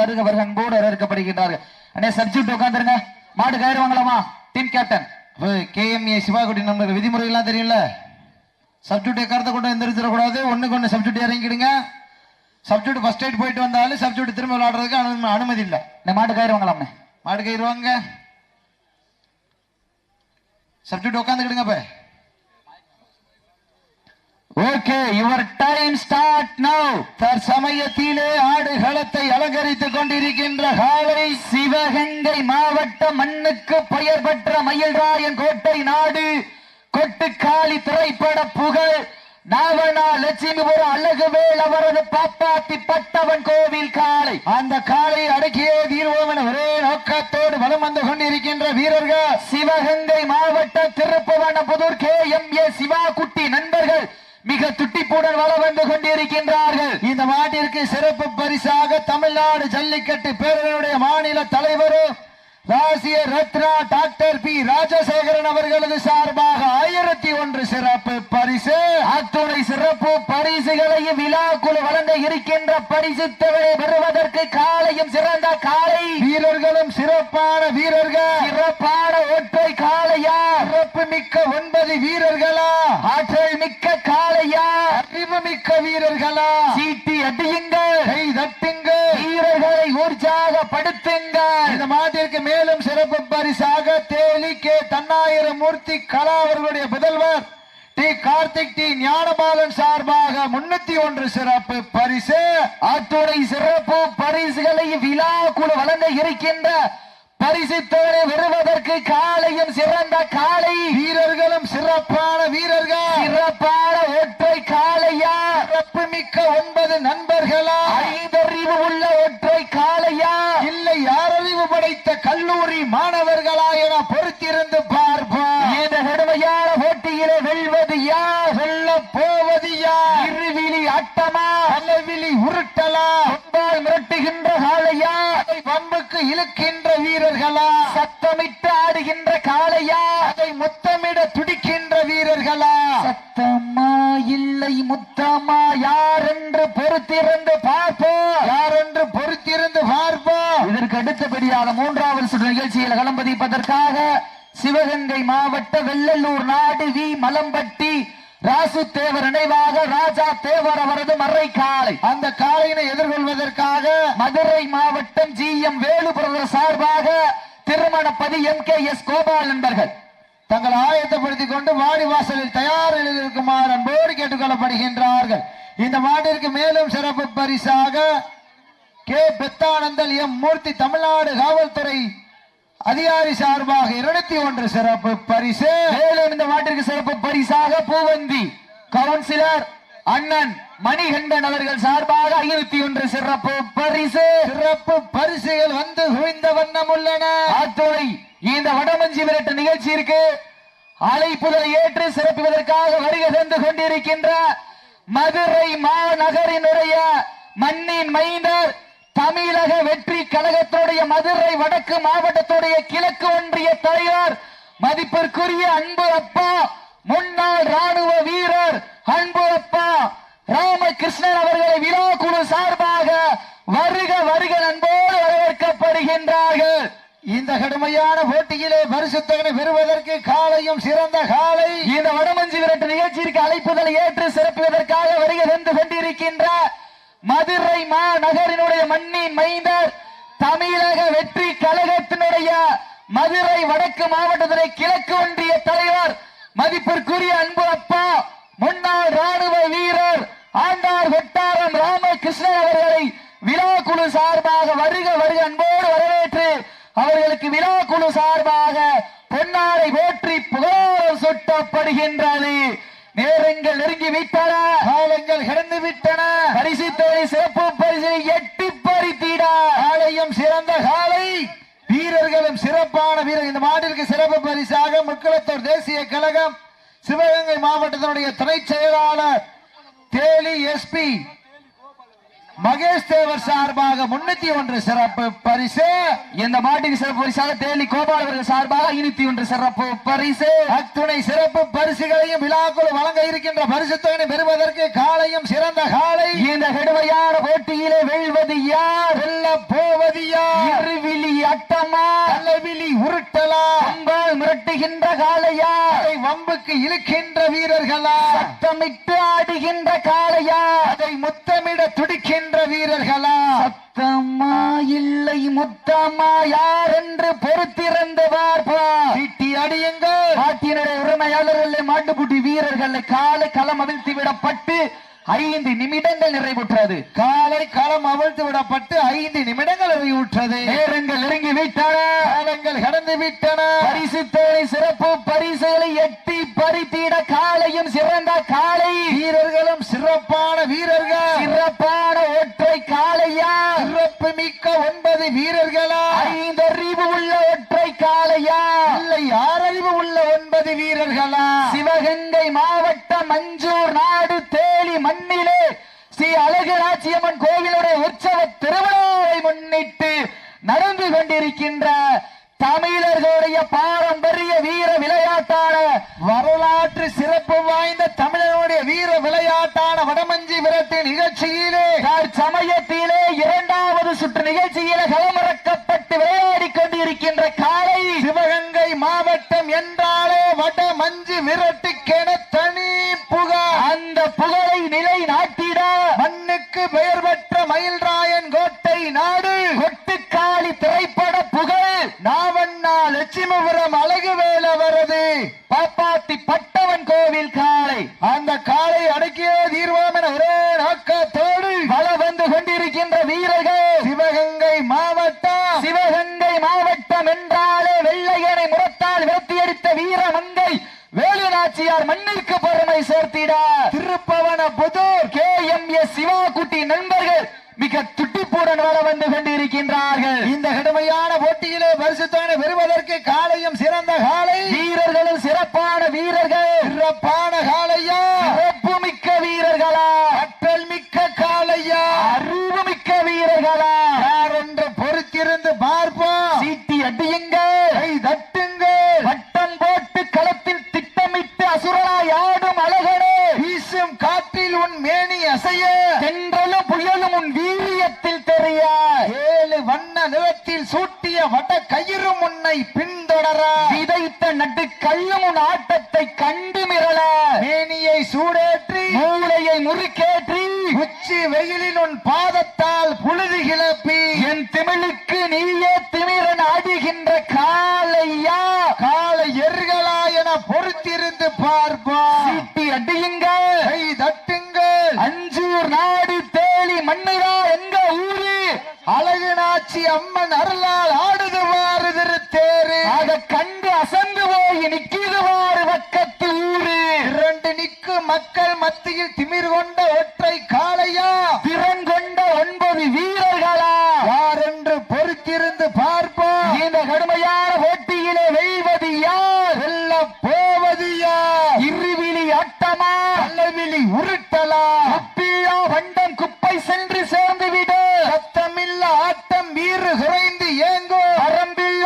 வருக வருக அன்போடு வரவேற்கப்படுகின்றார்கள். அண்ணே சப்ஜெக்ட் உட்காந்துருங்க மாடு கயிறு வாங்கலாமா? டீம் கேப்டன் கேஎம்ஏ சிவாகுடி நம்மளுக்கு விதிமுறைகள்லாம் தெரியும்ல? கருத்தை கொண்டு எந்திரிச்சிடக்கூடாது. ஒன்று சப்ஜெக்ட் இறங்கிடுங்க சப்ஜெக்ட் ஃபர்ஸ்ட் எய்ட் போயிட்டு வந்தாலும் சப்ஜெக்ட் திரும்ப அனு அனுமதி இல்லை. இந்த மாடு கயிறு வாங்கலாமே மாடு கயிறு வாங்க. சப்ஜெக்ட் உட்காந்துக்கிடுங்க ஓகே யுவர் ஸ்டார்ட் நவ் தற்சமயத்திலே ஆடுகளத்தை அலங்கரித்துக் கொண்டிருக்கின்ற காலை சிவகங்கை மாவட்ட மண்ணுக்கு பெயர் பெற்ற மயில்ராயன் கோட்டை நாடு கொட்டுக்காலி திரைப்பட புகழ் நாவனா லட்சுமிபுரம் அழகுவேல் அவரது பாப்பாத்தி பட்டவன் கோவில் காளை. அந்த காலை அடக்கிய தீர்வோம் என ஒரே நோக்கத்தோடு வலம் வந்து கொண்டிருக்கின்ற வீரர்கள் சிவகங்கை மாவட்ட Thiruppuvanaputhur K M A Siva Kutti மிக துட்டிப்புடன் வள வந்து கொண்டிருக்கின்றார்கள். இந்த மாட்டிற்கு சிறப்பு பரிசாக தமிழ்நாடு ஜல்லிக்கட்டு பேரவையுடைய மாநில தலைவரும் ராசிய ரத்னா டாக்டர் பி. ராஜசேகரன் அவர்களது சார்பாக ஆயிரத்தி ஒன்று சிறப்பு பரிசு. அத்துணை சிறப்பு பரிசுகளையும் விழாக்குழு வழங்க இருக்கின்ற பரிசு தொகையை பெறுவதற்கு காலையும் சிறந்த காலை. வீரர்களும் சிறப்பான வீரர்கள். சிறப்பான ஒற்றை காளையா? சிறப்பு மிக்க ஒன்பது வீரர்களா? ஆற்றல் மிக்க காளையா? அறிவு மிக்க வீரர்களா? சீட்டி அடியுங்கள். கை தட்டுங்கள். வீரர்களை உற்சாகப்படுத்துங்கள் இந்த மாட்டிற்கு மேலும் சிறப்பு பரிசாக தேலி கே. தன்னாயிரம் மூர்த்தி கலா அவர்களுடைய முதல்வர் டி. கார்த்திக் டி. ஞானபாலன் சார்பாக முன்னூத்தி ஒன்று சிறப்பு பரிசு. அத்துணை சிறப்பு பரிசுகளை விழா குழு வழங்க இருக்கின்ற பரிசு தோழை வருவதற்கு காலையும் சிறந்த காலை வீரர்களும் சிறப்பான வீரர்கள் சிறப்பான ஒற்றை காளையா சிறப்பு மிக்க ஒன்பது நண்பர்களா ஐந்தறிவு உள்ள ஒற்றை காளையா இல்லை யாரறிவு படைத்த கல்லூரி மாணவர்களா என பொறுத்திருந்து பார்ப்போம் இந்த கடுமையான போட்டியிலே வெல்வது யார் வெல்ல போவது யார் இருவிழி அட்டமா அல்லவிழி உருட்டலா? கொம்பால் மிரட்டுகின்ற காளையா? அதை பம்புக்கு இழுக்கின்ற வீரர்களா? சத்தமிட்டு ஆடுகின்ற காளையா? அதை முத்தமிட துடிக்கின்ற வீரர்களா? சத்தமா? இல்லை முத்தமா? யார் என்று பொறுத்திருந்து பார்ப்போம் யார் என்று பொறுத்திருந்து பார்ப்போம் இதற்கு அடுத்தபடியாக மூன்றாவது சுற்று நிகழ்ச்சியில் களம்பதிப்பதற்காக சிவகங்கை மாவட்ட வெள்ளலூர் நாடு வி மலம்பட்டி ராசு தேவர் நினைவாக ராஜா தேவர் அவரது மறை காளை அந்த காளையினை எதிர்கொள்வதற்காக மதுரை மாவட்டம் ஜி எம் வேலுபுரம் சார்பாக Thirumanapathi M K S Gopal நண்பர்கள். தங்கள் ஆயத்தப்படுத்திக் கொண்டு வாடி வாசலில் தயார் இருக்குமாறு அன்போடு கேட்டுக்கொள்ளப்படுகின்றார்கள். இந்த மாட்டிற்கு மேலும் சிறப்பு பரிசாக கே. பெத்தானந்தல் எம் மூர்த்தி தமிழ்நாடு காவல்துறை அதிகாரி சார்பாக இருநூத்தி ஒன்று சிறப்பு பரிசு. மேலும் இந்த மாட்டிற்கு சிறப்பு பரிசாக பூவந்தி கவுன்சிலர் அண்ணன் மணிகண்டன் அவர்கள் சார்பாக ஐநூத்தி ஒன்று சிறப்பு பரிசு. சிறப்பு பரிசுகள் வந்து குவிந்த வண்ணம் உள்ளன. அத்துறை இந்த வடமஞ்சி விரட்டு நிகழ்ச்சியிற்கு அழைப்புதலை ஏற்று சிறப்புவதற்காக வருகை தந்து கொண்டிருக்கின்ற மதுரை மாநகரினுடைய மண்ணின் மைந்தர் தமிழக வெற்றி கழகத்துடைய மதுரை வடக்கு மாவட்டத்துடைய கிழக்கு ஒன்றிய தலைவர் மதிப்பிற்குரிய அன்பு அப்பா முன்னாள் ராணுவ வீரர் அன்பு அப்பா ராமகிருஷ்ணன் அவர்களை விழா குழு சார்பாக வருக வருக அன்போடு வரவேற்கப்படுகின்றார்கள். இந்த கடுமையான போட்டியிலே பரிசுத்தகனை பெறுவதற்கு காலையும் சிறந்த காலை. இந்த வடமஞ்சி விரட்டு நிகழ்ச்சிக்கு அழைப்புதலை ஏற்று சிறப்புவதற்காக வருகை தந்து கொண்டிருக்கின்ற மதுரை மாநகரினுடைய மண்ணின் மைந்தர் தமிழக வெற்றி கழகத்தினுடைய மதுரை வடக்கு மாவட்டத்துறை கிழக்கு ஒன்றிய தலைவர் மதிப்பிற்குரிய அன்பு அப்பா முன்னாள் ராணுவ வீரர் ஆண்டார் வெட்டாரம் ராமகிருஷ்ணன் அவர்களை விழா குழு சார்பாக வருக வருக அன்போடு வரவேற்று அவர்களுக்கு விழா குழு சார்பாக பொன்னாரை போற்றி புகாரம் சுட்டப்படுகின்றது. நேரங்கள் நெருங்கி விட்டன. காலங்கள் கடந்து விட்டன. பரிசு தொகை சிறப்பு பரிசை எட்டி பறித்திட. காலையும் சிறந்த காலை. வீரர்களும் சிறப்பான வீரர் இந்த மாட்டிற்கு சிறப்பு பரிசாக முக்குளத்தூர் தேசிய கழகம் சிவகங்கை மாவட்டத்தினுடைய துணை செயலாளர் தேலி எஸ்பி மகேஷ் தேவர் சார்பாக முன்னூத்தி ஒன்று சிறப்பு பரிசு. இந்த மாட்டின் சிறப்பு பரிசாக தேனி கோபால் அவர்கள் சார்பாக ஐநூத்தி ஒன்று சிறப்பு பரிசு. அத்துணை சிறப்பு பரிசுகளையும் விழாக்குள் வழங்க இருக்கின்ற பரிசு தொகையை பெறுவதற்கு காலையும் சிறந்த காலை. இந்த கடுமையான போட்டியிலே வெல்வது யார்? வெல்ல போவது யார்? இருவிழி அட்டமா? தலைவிழி உருட்டலா? அம்பால் மிரட்டுகின்ற காளையா? அதை வம்புக்கு இழுக்கின்ற வீரர்களா? சத்தமிட்டு ஆடுகின்ற காளையா? அதை முத்தமிட துடிக்கின்ற வீரர்களா? சத்தம்மா இல்லை முத்தம்மா யார் என்று பொறுத்திருந்து சீட்டி அடியுங்கள். மாட்டினுடைய உரிமையாளர்கள் மாட்டுக்குட்டி வீரர்கள் காலை களம் அவிழ்த்து விடப்பட்டு ஐந்து நிமிடங்கள் நிறைவுற்றது. காலை களம் அவிழ்த்து விடப்பட்டு ஐந்து நிமிடங்கள் அறிவுற்றது நேரங்கள் நெருங்கி விட்டன காலங்கள் கடந்து விட்டன. பரிசு தேவை சிறப்பு பரிசுகளை எட்டி பறித்திட காலையும் சிறந்த காலை வீரர்களும் சிறப்பான வீரர்கள். சிறப்பான ஒற்றை காளையா? சிறப்பு மிக்க ஒன்பது வீரர்களா? ஐந்து அறிவு உள்ள ஒற்றை காளையா? இல்லை ஆறறிவு உள்ள ஒன்பது வீரர்களா? சிவகங்கை மாவட்டம் மஞ்சூர் நாடு தேலி மண்ணிலே ஸ்ரீ அழகராட்சியம்மன் கோவிலுடைய உற்சவ திருவிழாவை முன்னிட்டு நடந்து கொண்டிருக்கின்ற தமிழர்களுடைய பாரம்பரிய வீர விளையாட்டான வரலாற்று சிறப்பு வாய்ந்த தமிழனுடைய வீர விளையாட்டான வடமஞ்சி விரட்டு நிகழ்ச்சியிலே சமயத்திலே இரண்டாவது சுற்று நிகழ்ச்சியிலே களமிறக்கப்பட்டு விளையாடி கொண்டிருக்கின்ற காலை சிவகங்கை மாவட்டம் என்றாலே வடமஞ்சி விரட்டுக்கென தனி புகார் அந்த புகழை நிலை நாட்டிட மண்ணுக்கு பெயர் பெற்ற மயில்ராயன் கோட்டை நாடு கொட்டுக்காளி திரைப்பட புகழ் நாவண்ணா லட்சுமிபுரம் அழகு வேலவரது பாப்பாத்தி பட்டவன் கோவில் காலை அந்த காலை அடக்கியே தீர்வோம் என ஒரே நோக்கத்தோடு வள வந்து கொண்டிருக்கின்ற வீரர்கள் சிவகங்கை மாவட்டம் சிவகங்கை மாவட்டம் என்றாலே வெள்ளையனை முரத்தால் விரட்டியடித்த வீரமங்கை வேலுநாச்சியார் மண்ணிற்கு பெருமை சேர்த்திட. Thiruppuvana Puthur. K M S Sivakutti நண்பர்கள் மிக துட்டிப்புடன் வள வந்து கொண்டிருக்கின்றார்கள். இந்த கடுமையான போட்டியிலே பரிசுத்தான பெறுவதற்கு காலையும் சிறந்த காலை. வீரர்களும் சிறப்பான வீரர்கள். சிறப்பான காலையா. சிறப்பு மிக்க வீரர்களா. கற்றல் மிக்க காலையா. அறிவு மிக்க வீரர்களா. யார் என்று பொறுத்திருந்து பார்ப்போம் உச்சி வெயிலில் உன் பாதத்தால் புழுதி கிளப்பி என் திமிழுக்கு நீயே திமிரன் ஆடுகின்ற காலையா காலை எருகளா என பொறுத்திருந்து பார்ப்பா. சீட்டி அடியுங்கள் கை தட்டுங்கள். அஞ்சூர் நாடு தேலி மண்ணுதா எங்க ஊரு? அழகு நாச்சி அம்மன் அருளால் ஆடுது வாருது திருத்தேரு அதை கண்டு அசந்து போய் நிக்கிதுவாறு பக்கத்து ஊரு. இரண்டு நிக்கு மக்கள் மத்தியில் திமிர் கொண்ட ஒட்டு காளையா திறன் கொண்ட ஒன்பது வீரர்களா யார் என்று பொறுத்திருந்து பார்ப்போம் இந்த கடுமையான போட்டியிலே வெல்வது யார் வெல்ல போவது யார் இருவிழி ஆட்டமா அல்லவிழி உருட்டலா குப்பியா வண்டம் குப்பை சென்று சேர்ந்து விடு சத்தமில்ல ஆட்டம் வீறு குறைந்து ஏங்கோ பரம்பில்ல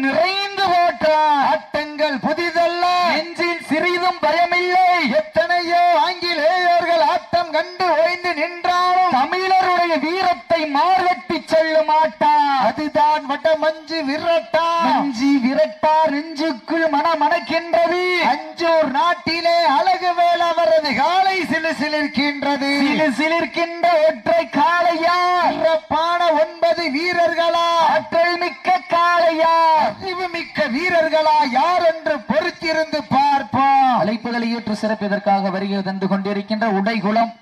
நிறைந்து போட்டான் ஆட்டங்கள் புதிதல்ல. நெஞ்சில் சிறிதும் பயமில்லை. எத்தனையோ ஆங்கிலேயர்கள் ஆட்டம் கண்டு ஓய்ந்து நின்றாலும் தமிழருடைய வீரத்தை மார்வெட்டி செல்ல ஆட்டம் அதுதான் வட மஞ்சு விரட்டா நெஞ்சி விரட்டார் நெஞ்சுக்குள் மனமணக்கின்றது அஞ்சூர் நாட்டிலே அழகு வேலவரது காலை சிலு சிலிர்க்கின்றது சிலு சிலிர்க்கின்ற ஒற்றை காளையா சிறப்பான ஒன்பது வீரர்களா ஆற்றல் மிக்க காளையா அறிவு மிக்க வீரர்களா யார் என்று பொறுத்திருந்து பார்ப்போம் அழைப்புதலை ஏற்று சிறப்பிதற்காக வருகை தந்து கொண்டிருக்கின்ற உடைகுளம்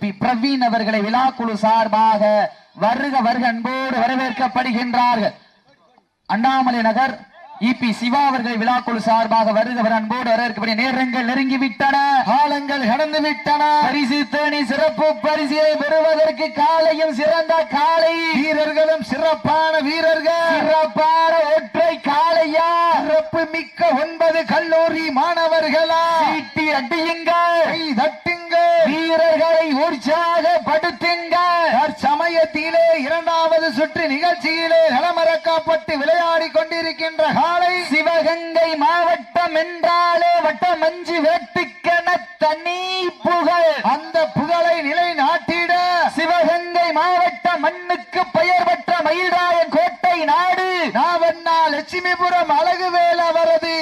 பி பிரவீன் அவர்களை விழாக்குழு சார்பாக வருக வருக அன்போடு வரவேற்கப்படுகின்றார்கள். அண்ணாமலை நகர் இபி சிவா அவர்கள் விழாக்குழு சார்பாக வருக வர அன்போடு வரவேற்கப்படி நேரங்கள் நெருங்கி விட்டன காலங்கள் கடந்து விட்டன பரிசு தேனி சிறப்பு பரிசிலை பெறுவதற்கு காலையும் சிறந்த காலை. வீரர்களும் சிறப்பான வீரர்கள். சிறப்பான ஒற்றை காளையா? சிறப்பு மிக்க ஒன்பது கல்லூரி மாணவர்களா? சீட்டி அடியுங்கள். தட்டுங்கள். வீரர்களை உற்சாகப்படுத்தி இரண்டாவது சுற்று நிகழ்ச்சியிலே களமிறக்கப்பட்டு விளையாடி கொண்டிருக்கின்ற காலை சிவகங்கை மாவட்டம் என்றாலே வட்டம் அஞ்சு வேட்டுக்கென தனி புகழ். அந்த புகழை நிலை நாட்டிட சிவகங்கை மாவட்ட மண்ணுக்கு பெயர் பெற்ற மயில்ராயன் கோட்டை நாடு. நாவண்ணா லட்சுமிபுரம் அழகுவேல் அவரது.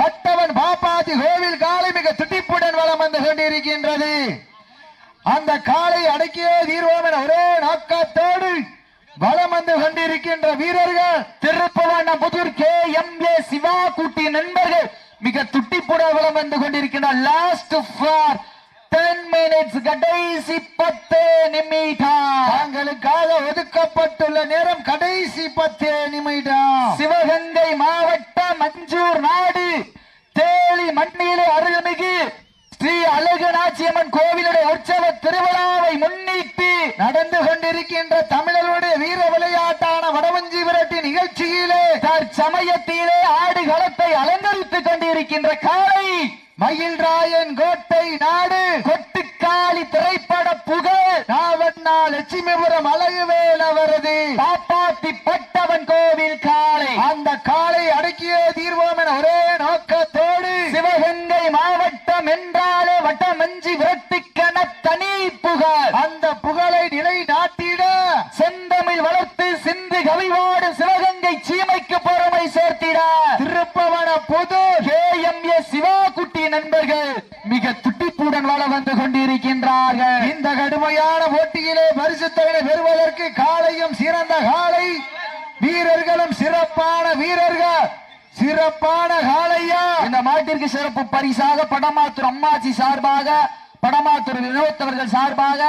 பட்டவன் பாப்பாத்தி கோவில் காலை மிக துடிப்புடன் வளம் வந்து கொண்டிருக்கின்றது. அந்த காலை அடக்கியே தீர்வோம் என ஒரே நோக்கத்தோடு வந்து கொண்டிருக்கின்ற வீரர்கள் Thiruppuvana Puthur K. M. A. Siva Kutti நண்பர்கள் மிக துட்டிப்புட வலம் வந்து கொண்டிருக்கின்ற லாஸ்ட் ஃபார் டென் மினிட்ஸ் கடைசி பத்து நிமிடம். தாங்களுக்காக ஒதுக்கப்பட்டுள்ள நேரம் கடைசி பத்து நிமிடம். சிவகங்கை மாவட்டம் மஞ்சூர் நாடு தேளி மண்ணிலே அருள்மிகு ஸ்ரீ அழகநாச்சியம்மன் கோவிலுடைய உற்சவ திருவிழாவை நடந்து கொண்டிருக்கின்ற தமிழருடைய வீர விளையாட்டான வடவஞ்சி விரட்டி நிகழ்ச்சியிலே தற்சமயத்திலே ஆடுகளத்தை அலங்கரித்துக் கொண்டிருக்கின்ற காலை மயில்ராயன் கோட்டை நாடு கொட்டுக்காளி திரைப்பட புகழ் நாவண்ணா லட்சுமிபுரம் அழகுவேல் அவரது பாப்பாத்தி பட்டவன் கோவில் காளை. அந்த காலை அடக்கியே தீர்வோம் என ஒரே நோக்கத்தோடு சிவகங்கை மாவட்டம் என்றாலே வட்டமஞ்சி விரட்டுக்கென தனி புகழ் அந்த புகழை நிலை நாட்டிட செந்தமிழ் வளர்த்து சிந்து கவிவாடு சிவகங்கை சீமைக்கு பொறுமை சேர்த்திட. திருப்பவன பொது K M A Siva Kutty நண்பர்கள் மிக துட்டிப்புடன் வள வந்து கொண்டிருக்கின்றார்கள். இந்த கடுமையான போட்டியிலே பரிசுத்தவனை பெறுவதற்கு காலையும் சிறந்த காலை. வீரர்களும் சிறப்பான வீரர்கள். சிறப்பான காலையா? இந்த மாட்டிற்கு சிறப்பு பரிசாக படமாத்தூர் அம்மாச்சி சார்பாக படமாத்தூர் வினோத்தவர்கள் சார்பாக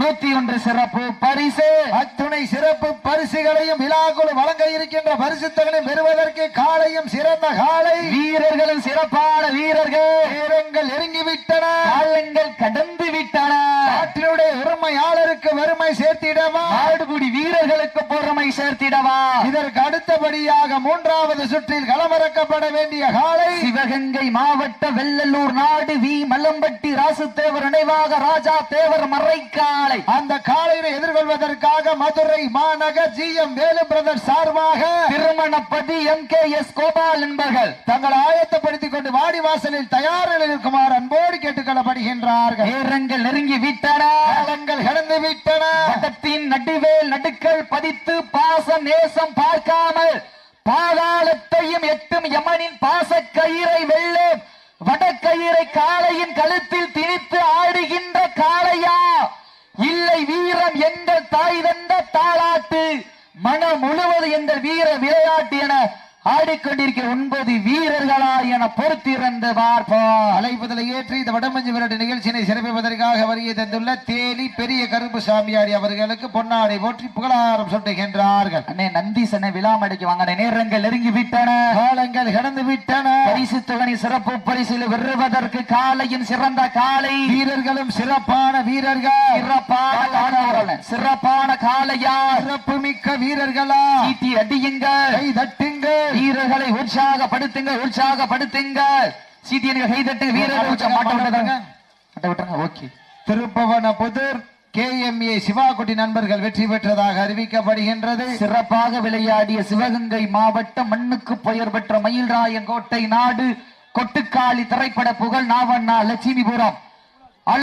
நூத்தி ஒன்று சிறப்பு பரிசு. அத்துணை சிறப்பு பரிசுகளையும் விழாக்குழு வழங்க இருக்கின்ற பரிசுத்தகளையும் பெறுவதற்கு காலையும் சிறந்த காலை. வீரர்களும் சிறப்பான வீரர்கள். வீரங்கள் நெருங்கிவிட்டன. காலங்கள் கடந்து விட்டன நாட்டினுடைய உரிமையாளருக்கு வறுமை சேர்த்திடவா? ஆடுபுடி வீரர்களுக்கு பொறுமை சேர்த்திடவா? இதற்கு அடுத்தபடியாக மூன்றாவது சுற்றில் களமிறக்கப்பட வேண்டிய காலை. சிவகங்கை மாவட்ட வெள்ளலூர் நாடு வி. மல்லம்பட்டி ராசுதேவர் நினைவாக ராஜா தேவர் மறைக்காலை அந்த காலையை எதிர்கொள்வதற்காக மதுரை மாநகர் ஜி எம் வேலு பிரதர் சார்பாக Thirumanapathi M K S Gopal என்பர்கள் தங்களை ஆயத்தப்படுத்திக் கொண்டு வாடி வாசலில் தயார் நிலையில் இருக்குமாறு அன்போடு கேட்டுக்கொள்ளப்படுகின்றார்கள். நேரங்கள் நெருங்கி விட்டன. காலங்கள் கடந்து விட்டன. நடுவேல் நடுக்கள் பதித்து பாசம் நேசம் பார்க்காமல் பாதாளத்தையும் எட்டும் யமனின் பாச கயிறை வெல்லும் வடக்கயிறை காளையின் கழுத்தில் திணித்து ஆடுகின்ற காளையா? இல்லை வீரம் எங்கள் தாய் தந்த தாளாட்டு மனம் முழுவது எங்கள் வீர விளையாட்டு என ஆடிக்கொண்டிருக்கிற ஒன்பது வீரர்களா என பொறுத்திருந்து பார்ப்போம். அழைப்புதலை ஏற்றி இந்த வடமஞ்சு விரட்டு நிகழ்ச்சியினை சிறப்பிப்பதற்காக வருகை தந்துள்ள தேலி பெரிய கருப்பு சாமியாரி அவர்களுக்கு பொன்னாடை போற்றி புகழாரம் சுட்டுகின்றார்கள். அண்ணே விழா விழாமடைக்கு வாங்க. நேரங்கள் நெருங்கி விட்டன காலங்கள் கடந்து விட்டன பரிசு தொகை சிறப்பு பரிசில் வெறுவதற்கு காலையின் சிறந்த காலை. வீரர்களும் சிறப்பான வீரர்கள். சிறப்பான சிறப்பான காலையா சிறப்பு மிக்க வீரர்களா. ஈட்டி அடியுங்கள். தட்டுங்க தட்டுங்கள் வீரர்களை உற்சாகப்படுத்துங்க உற்சாகப்படுத்துங்க. சீட்டியனுக்கு கை தட்டுங்க வீரர்கள் உற்சாக மாட்ட விட்டுருங்க. மாட்ட விட்டுருங்க ஓகே. திருப்பவன புதூர் கேஎம்ஏ சிவாகுட்டி நண்பர்கள் வெற்றி பெற்றதாக அறிவிக்கப்படுகின்றது. சிறப்பாக விளையாடிய சிவகங்கை மாவட்டம் மண்ணுக்கு பெயர் பெற்ற மயில்ராயன் கோட்டை நாடு கொட்டுக்காளி திரைப்பட புகழ் நாவண்ணா லட்சுமிபுரம்.